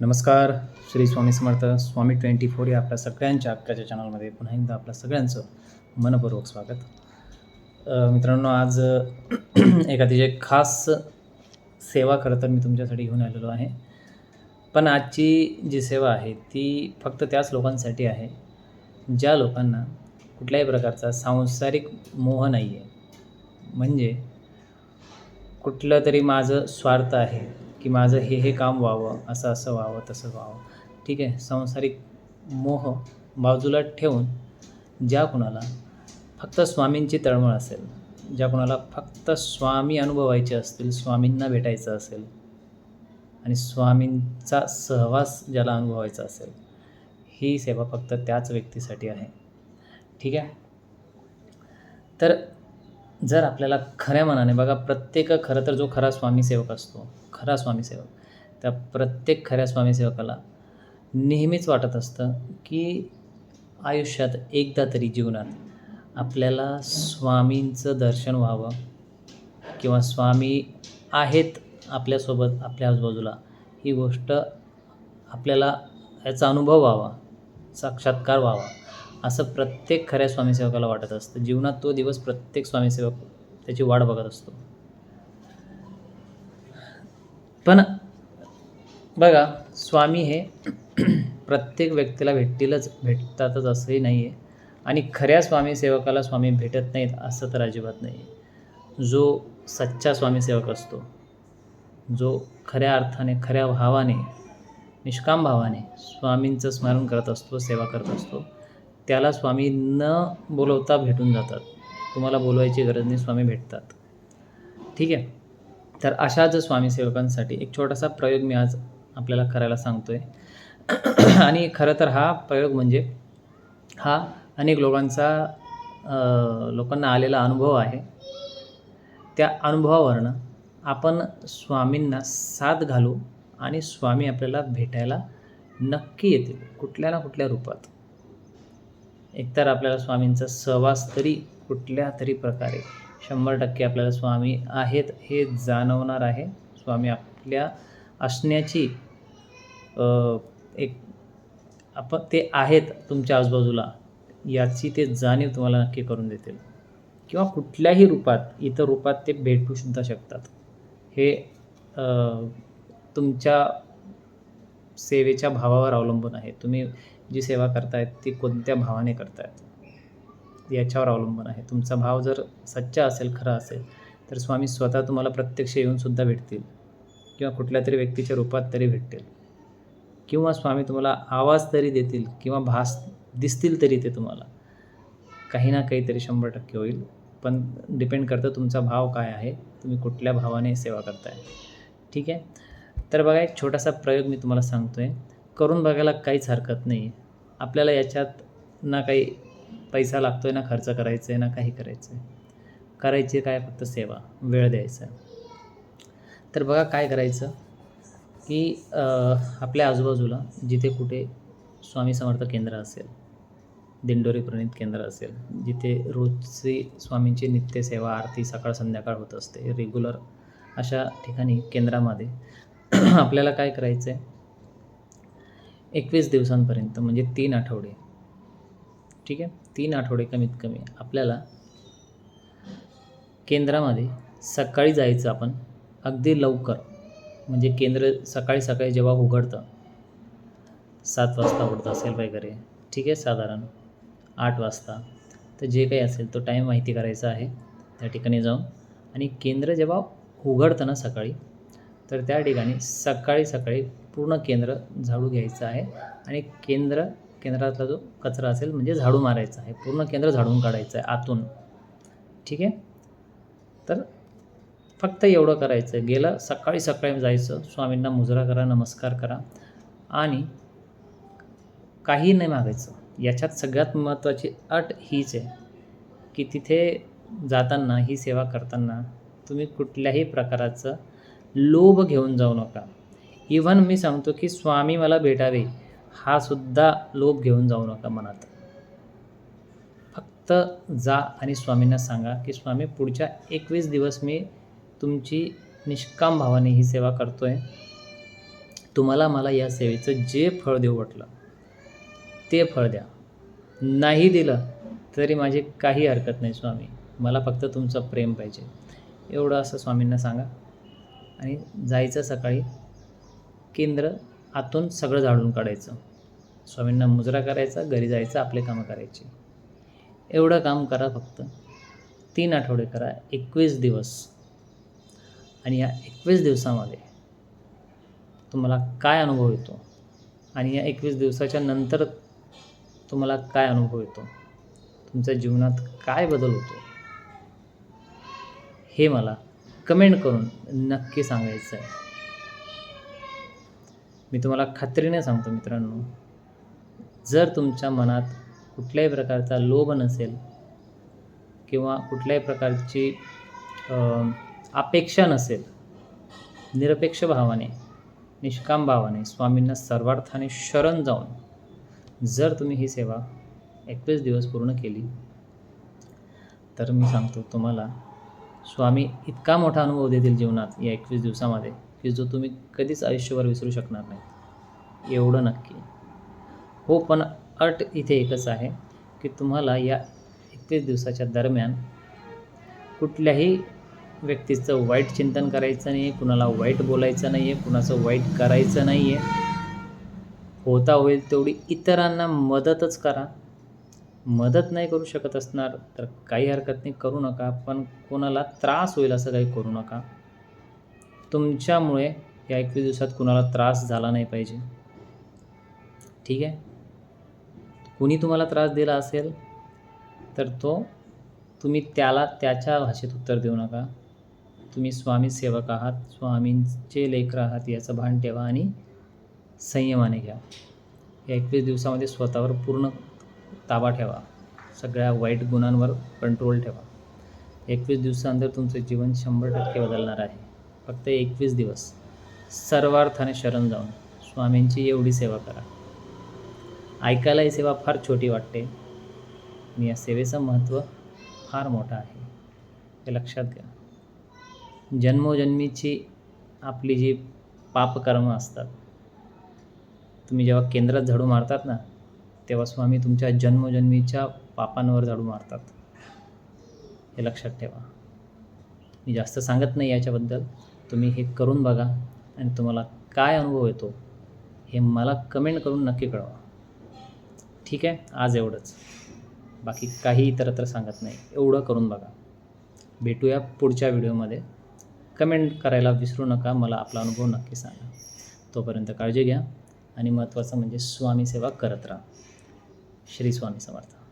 नमस्कार Shri Swami Samarth Swami twenty four या आपल्या सगळ्यांच्या हक्काच्या चॅनलमध्ये पुन्हा एकदा आपल्या सगळ्यांचं मनपूर्वक स्वागत. मित्रांनो आज एक अतिशय खास सेवा खरं तर मी तुमच्यासाठी घेऊन आलेलो आहे. पण आजची जी सेवा आहे ती फक्त त्याच लोकांसाठी आहे ज्या लोकांना कुठल्याही प्रकारचा सांसारिक मोह नाही आहे म्हणजे कुठलं तरी माझं स्वार्थ आहे की माझं हे हे काम व्हावं असं असं व्हावं तसं व्हावं. ठीक आहे? सांसारिक मोह बाजूला ठेवून ज्या कुणाला फक्त स्वामींची तळमळ असेल ज्या कुणाला फक्त स्वामी अनुभवायचे असतील स्वामींना भेटायचं असेल आणि स्वामींचा सहवास ज्याला अनुभवायचा असेल ही सेवा फक्त त्याच व्यक्तीसाठी आहे. ठीक आहे? तर जर आपल्याला खऱ्या मनाने बघा प्रत्येक खरं तर जो खरा स्वामीसेवक असतो खरा स्वामीसेवक त्या प्रत्येक खऱ्या स्वामीसेवकाला नेहमीच वाटत असतं की आयुष्यात एकदा तरी जीवनात आपल्याला स्वामींचं दर्शन व्हावं किंवा स्वामी आहेत आपल्यासोबत आपल्या आजूबाजूला ही गोष्ट आपल्याला याचा अनुभव व्हावा साक्षात्कार व्हावा. असं प्रत्येक खऱ्या स्वामीसेवकाला वाटत असतं. जीवनात तो दिवस प्रत्येक स्वामीसेवक त्याची वाट बघत असतो. पण बघा स्वामी हे प्रत्येक व्यक्तीला भेटतीलच भेटतातच असंही नाही आहे आणि खऱ्या स्वामीसेवकाला स्वामी भेटत नाहीत असं तर अजिबात नाही आहे जो सच्चा स्वामीसेवक असतो जो खऱ्या अर्थाने खऱ्या भावाने निष्काम भावाने स्वामींचं स्मरण करत असतो सेवा करत असतो त्याला स्वामी न बोलवता भेटून जातात. तुम्हाला बोलवायची गरज नाही स्वामी भेटतात. ठीक आहे? तर अशाच स्वामीसेवकांसाठी एक छोटासा प्रयोग मी आज आपल्याला करायला सांगतो आहे आणि खरं तर हा प्रयोग म्हणजे हा अनेक लोकांचा लोकांना आलेला अनुभव आहे. त्या अनुभवावरनं आपण स्वामींना साथ घालू आणि स्वामी आपल्याला भेटायला नक्की येतील कुठल्या ना कुठल्या रूपात. एकतर आपल्याला स्वामींचा सहवास तरी कुठल्या तरी प्रकारे शंभर टक्के आपल्याला स्वामी आहेत हे जाणवणार आहे. स्वामी आपल्या असण्याची एक आपण ते आहेत तुमच्या आजूबाजूला याची ते जाणीव तुम्हाला नक्की करून देतील. किंवा कुठल्याही रूपात इतर रूपात ते भेटू सुद्धा शकतात. हे तुमच्या सेवेच्या भावावर अवलंबून आहे. तुम्ही जी सेवा करतायत ती कोणत्या भावाने करतायत? याच्यावर अवलंबून आहे. तुमचा भाव जर सच्चा असेल खरा असेल तर स्वामी स्वतः तुम्हाला प्रत्यक्ष येऊनसुद्धा भेटतील. किंवा कुठल्या तरी व्यक्तीच्या रूपात तरी भेटतील. किंवा स्वामी तुम्हाला आवाज तरी देतील किंवा भास दिसतील तरी ते तुम्हाला. काही ना काहीतरी शंभर टक्के होईल. पण डिपेंड करतं तुमचा भाव काय आहे. तुम्ही कुठल्या भावाने सेवा करताय. ठीक आहे? तर बघा एक छोटासा प्रयोग मी तुम्हाला सांगतो आहे करून बघायला काहीच हरकत नाही आपल्याला याच्यात ना काही पैसा लागतो आहे ना खर्च करायचा आहे ना काही करायचं आहे करायची काय? फक्त सेवा वेळ द्यायचा. तर बघा काय करायचं? की आपल्या आजूबाजूला जिथे कुठे स्वामी समर्थ केंद्र असेल दिंडोरी प्रणित केंद्र असेल जिथे रोजची स्वामींची नित्यसेवा आरती सकाळ संध्याकाळ होत असते रेग्युलर अशा ठिकाणी केंद्रामध्ये आपल्याला काय करायचं आहे एकवीस दिवसांपर्यंत म्हणजे तीन आठवडे. ठीक आहे? तीन आठवडे कमीत कमी आपल्याला केंद्रामध्ये सकाळी जायचं आपण अगदी लवकर म्हणजे केंद्र सकाळी सकाळी जेव्हा उघडतं सात वाजता उघडतं असेल वगैरे ठीक आहे? साधारण आठ वाजता. तर जे काही असेल तो टाईम माहिती करायचा आहे. त्या ठिकाणी जाऊन आणि केंद्र जेव्हा उघडतं ना सकाळी तर त्या ठिकाणी सकाळी सकाळी पूर्ण केंद्र झाडू घ्यायचं आहे. आणि केंद्र केंद्रातला जो कचरा असेल म्हणजे झाडू मारायचा आहे. पूर्ण केंद्र झाडून काढायचं आहे आतून. ठीक आहे? तर फक्त एवढं करायचं. गेलं सकाळी सकाळी जायचं. स्वामींना मुजरा करा नमस्कार करा. आणि काही नाही मागायचं. याच्यात सगळ्यात महत्त्वाची अट हीच आहे की तिथे जाताना ही सेवा करताना तुम्ही कुठल्याही प्रकाराचं लोभ घेऊन जाऊ नका. इव्हन मी सांगतो की स्वामी मला भेटावे हा सुद्धा लोभ घेऊन जाऊ नका मनात. फक्त जा आणि स्वामींना सांगा की स्वामी पुढच्या एकवीस दिवस मी तुमची निष्काम भावाने ही सेवा करतो आहे तुम्हाला मला या सेवेचं जे फळ देऊ वाटलं ते फळ द्या. नाही दिलं तरी माझी काही हरकत नाही स्वामी. मला फक्त तुमचं प्रेम पाहिजे. एवढं असं स्वामींना सांगा. आणि जायचं सकाळी केंद्र आतून सगळं झाडून काढायचं. स्वामींना मुजरा करायचा घरी जायचं आपले कामं करायची. एवढं काम करा फक्त. तीन आठवडे करा एकवीस दिवस. आणि या एकवीस दिवसामध्ये तुम्हाला काय अनुभव येतो? आणि या एकवीस दिवसाच्या नंतर तुम्हाला काय अनुभव येतो? तुमच्या जीवनात काय बदल होतो? हे मला कमेंट करून नक्की सांगायचं आहे. मी तुम्हाला खात्रीने सांगतो मित्रांनो जर तुमच्या मनात कुठल्याही प्रकारचा लोभ नसेल किंवा कुठल्याही प्रकारची अपेक्षा नसेल निरपेक्ष भावाने निष्काम भावाने स्वामींना सर्वार्थाने शरण जाऊन जर तुम्ही ही सेवा एकवीस दिवस पूर्ण केली तर मी सांगतो तुम्हाला स्वामी इतका मोठा अनुभव देतील जीवनात या एकवीस दिवसामध्ये की जो तुम्ही कधीच आयुष्यभर विसरू शकणार नाही. एवढं नक्की. हो पण अट इथे एकच आहे की तुम्हाला या एकवीस दिवसाच्या दरम्यान कुठल्याही व्यक्तीचं वाईट चिंतन करायचं नाही आहे कुणाला वाईट बोलायचं नाही आहे कुणाचं वाईट करायचं नाही आहे होता होईल तेवढी इतरांना मदतच करा. मदत नाही करू शकत असणार तर काही हरकत नाही करू नका. पण कोणाला त्रास होईल असं काही करू नका. तुमच्यामुळे या एकवीस दिवसात कुणाला त्रास झाला नाही पाहिजे. ठीक आहे? कुणी तुम्हाला त्रास दिला असेल तर तो तुम्ही त्याला त्याच्या भाषेत उत्तर देऊ नका. तुम्ही स्वामी सेवक आहात स्वामींचे लेकर आहात याचं भान ठेवा आणि संयमाने घ्या. या एकवीस दिवसामध्ये स्वतःवर पूर्ण ताबा ठेवा. सगळ्या वाईट गुणांवर कंट्रोल ठेवा. एकवीस दिवसानंतर तुमचं जीवन शंभर टक्के बदलणार आहे. फक्त एकवीस दिवस. सर्वार्थाने शरण जाऊन स्वामींची एवढी सेवा करा. ऐकायला ही सेवा फार छोटी वाटते. आणि या सेवेचं महत्त्व फार मोठं आहे. हे लक्षात घ्या. जन्मोजन्मीची आपली जी पापकर्म असतात तुम्ही जेव्हा केंद्रात झाडू मारतात ना तेव्हा स्वामी तुमच्या जन्मजन्मीच्या पापांवर झाडू मारतात. हे लक्षात ठेवा. मी जास्त सांगत नाही याच्याबद्दल. तुम्ही हे करून बघा आणि तुम्हाला काय अनुभव येतो हे मला कमेंट करून नक्की कळवा. ठीक आहे? आज एवढंच. बाकी काही इतरत्र सांगत नाही. एवढं करून बघा. भेटूया पुढच्या व्हिडिओमध्ये. कमेंट करायला विसरू नका. मला आपला अनुभव नक्की सांगा. तोपर्यंत काळजी घ्या आणि महत्त्वाचं म्हणजे स्वामी सेवा करत राहा. श्री स्वामी समर्थ.